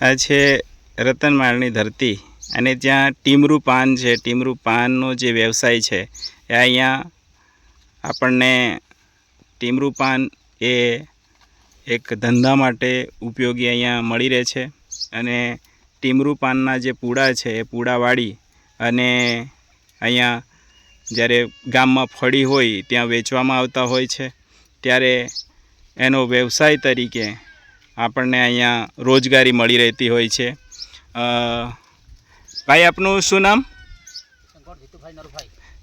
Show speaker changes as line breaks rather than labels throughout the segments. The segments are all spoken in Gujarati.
આ છે રતનમાળની ધરતી અને ત્યાં ટીમરૂ પાન છે. ટીમરૂ પાનનો જે વ્યવસાય છે એ અહીંયા આપણને ટીમરૂ પાન એ એક ધંધા માટે ઉપયોગી અહીંયા મળી રહે છે અને ટીમરૂ પાનના જે પૂડા છે એ પૂડાવાળી અને અહીંયા જ્યારે ગામમાં ફળી હોય ત્યાં વેચવામાં આવતા હોય છે. ત્યારે એનો વ્યવસાય તરીકે આપણને અહીંયા રોજગારી મળી રહેતી હોય છે. ભાઈ આપનું શું નામ?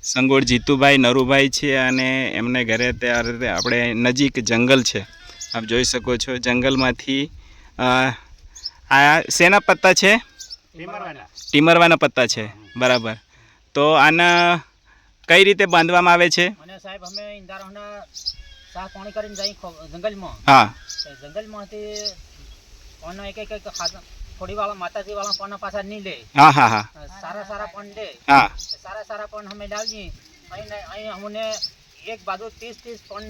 સંગોળ જીતુભાઈ નરુભાઈ છે અને એમને ઘરે ત્યારે આપણે નજીક જંગલ છે. આપ જોઈ શકો છો જંગલમાંથી આ શેના પત્તા છે? ટીમરવાના. પત્તા છે. બરાબર. તો આના કઈ રીતે બાંધવામાં આવે છે?
સાહેબ અમે શાહ પાણી કરીને જઈ જંગલમાં.
હા.
જંગલમાંથી પાનો એક એક એક થોડી વાળા માતાજી વાળા પણ પાછા નહીં લે.
હા હા હા.
સારા સારા પણ લે.
હા.
સારા સારા પણ અમે લાવીએ અહીં ને- અહીં અમને એક બાજુ ત્રીસ ત્રીસ પણ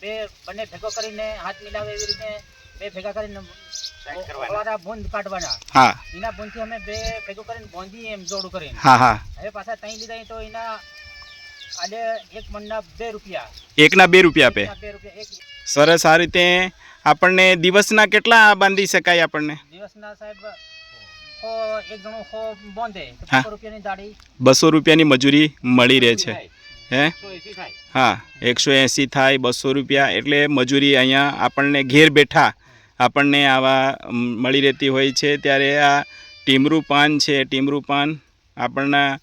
બે બંને ભેગો કરીને હાથ મિલાવે એવી રીતે બે ભેગા કરીને બૂંદ કાઢવાના.
હા.
એના બૂંદથી અમે બે ભેગો કરીને બોંધી એમ જોડું કરીને.
હા હા.
હવે પાછા ત્યાં લીધા તો એના આલે એક મણના બે રૂપિયા.
એકના બે રૂપિયા આપે.
બે રૂપિયા એક
સરસ આ રીતે આપણને દિવસના કેટલા બાંધી શકાય આપણને?
દિવસના સાહેબ
બસો રૂપિયાની મજૂરી મળી રહે છે. હે? હા એકસો એંસી થાય બસો રૂપિયા એટલે મજૂરી અહીંયા આપણને ઘેર બેઠા આપણને આવા મળી રહેતી હોય છે. ત્યારે આ ટીમરું પાન છે ટીમરું પાન આપણના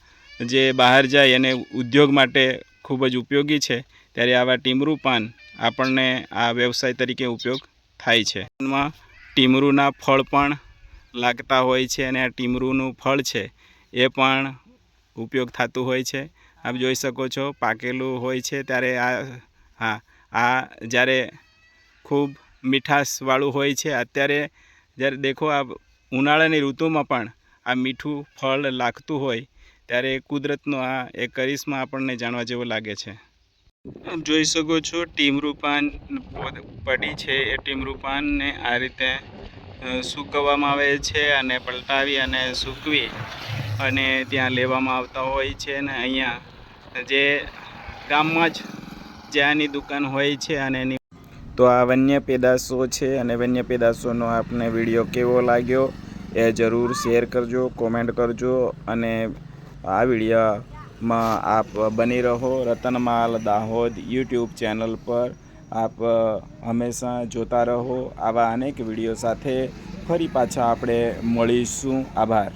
જે બહાર જાય અને ઉદ્યોગ માટે ખૂબ જ ઉપયોગી છે. ત્યારે આવા ટીમરૂ પાન આપણને આ વ્યવસાય તરીકે ઉપયોગ થાય છે. એમાં ટીમરૂના ફળ પણ લાગતા હોય છે અને આ ટીમરૂનું ફળ છે એ પણ ઉપયોગ થતું હોય છે. આપ જોઈ શકો છો પાકેલું હોય છે ત્યારે આ, હા, આ જ્યારે ખૂબ મીઠાશવાળું હોય છે અત્યારે જ્યારે દેખો આ ઉનાળાની ઋતુમાં પણ આ મીઠું ફળ લાગતું હોય ત્યારે કુદરતનો આ એક કરિશ્મા આપણને જાણવા જેવો લાગે છે. જોઈ શકો છો ટીમરૂપાન પડી છે. એ ટીમરૂપાનને આ રીતે સૂકવવામાં આવે છે અને પલટાવી અને સૂકવી અને ત્યાં લેવામાં આવતા હોય છે અને અહીંયા જે ગામમાં જ જે આની દુકાન હોય છે અને એની તો આ વન્ય પેદાશો છે અને વન્ય પેદાશોનો આપને વીડિયો કેવો લાગ્યો એ જરૂર શેર કરજો, કોમેન્ટ કરજો અને આ વિડીયોમાં આપ બની રહો રતનમાલ દાહોદ યુટ્યુબ ચેનલ પર. આપ હંમેશા જોતા રહો આવા અનેક વીડિયો સાથે. ફરી પાછા આપણે મળીશું. આભાર.